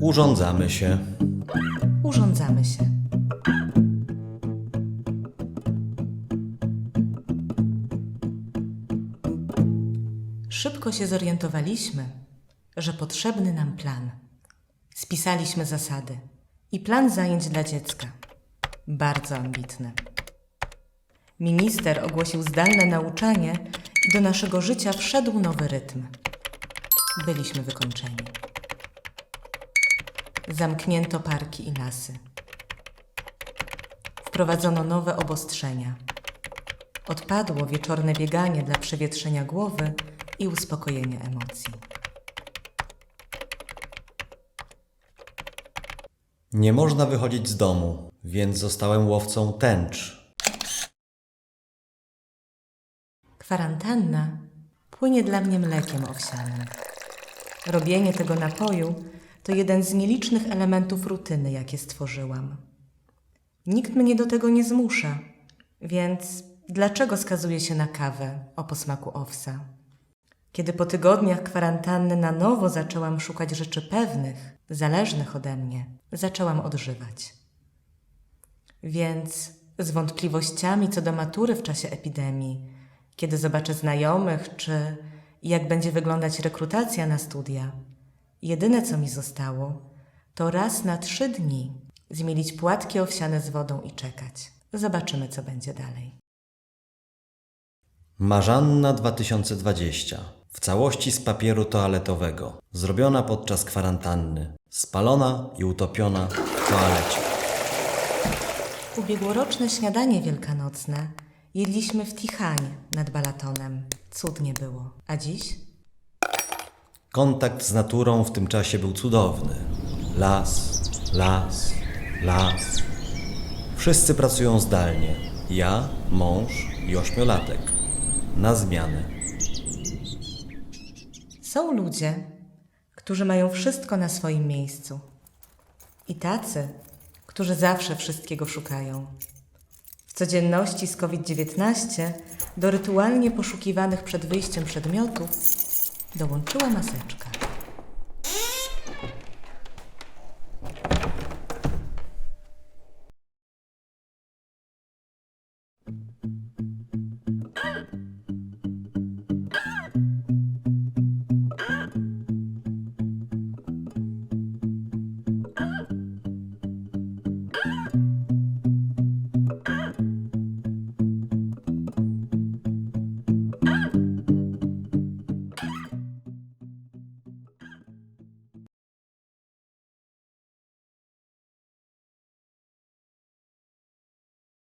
Urządzamy się. Urządzamy się. Szybko się zorientowaliśmy, że potrzebny nam plan. Spisaliśmy zasady i plan zajęć dla dziecka. Bardzo ambitny. Minister ogłosił zdalne nauczanie i do naszego życia wszedł nowy rytm. Byliśmy wykończeni. Zamknięto parki i lasy. Wprowadzono nowe obostrzenia. Odpadło wieczorne bieganie dla przewietrzenia głowy i uspokojenia emocji. Nie można wychodzić z domu, więc zostałem łowcą tęcz. Kwarantanna płynie dla mnie mlekiem owsianym. Robienie tego napoju to jeden z nielicznych elementów rutyny, jakie stworzyłam. Nikt mnie do tego nie zmusza, więc dlaczego skazuje się na kawę o posmaku owsa? Kiedy po tygodniach kwarantanny na nowo zaczęłam szukać rzeczy pewnych, zależnych ode mnie, zaczęłam odżywać. Więc z wątpliwościami co do matury w czasie epidemii, kiedy zobaczę znajomych, czy jak będzie wyglądać rekrutacja na studia, jedyne co mi zostało, to raz na trzy dni zmielić płatki owsiane z wodą i czekać. Zobaczymy, co będzie dalej. Marzanna 2020. W całości z papieru toaletowego. Zrobiona podczas kwarantanny. Spalona i utopiona w toalecie. Ubiegłoroczne śniadanie wielkanocne jedliśmy w Tichanie nad Balatonem. Cudnie było. A dziś? Kontakt z naturą w tym czasie był cudowny. Las, las, las. Wszyscy pracują zdalnie. Ja, mąż i ośmiolatek. Na zmianę. Są ludzie, którzy mają wszystko na swoim miejscu. I tacy, którzy zawsze wszystkiego szukają. W codzienności z COVID-19 do rytualnie poszukiwanych przed wyjściem przedmiotów dołączyła maseczka. Ah!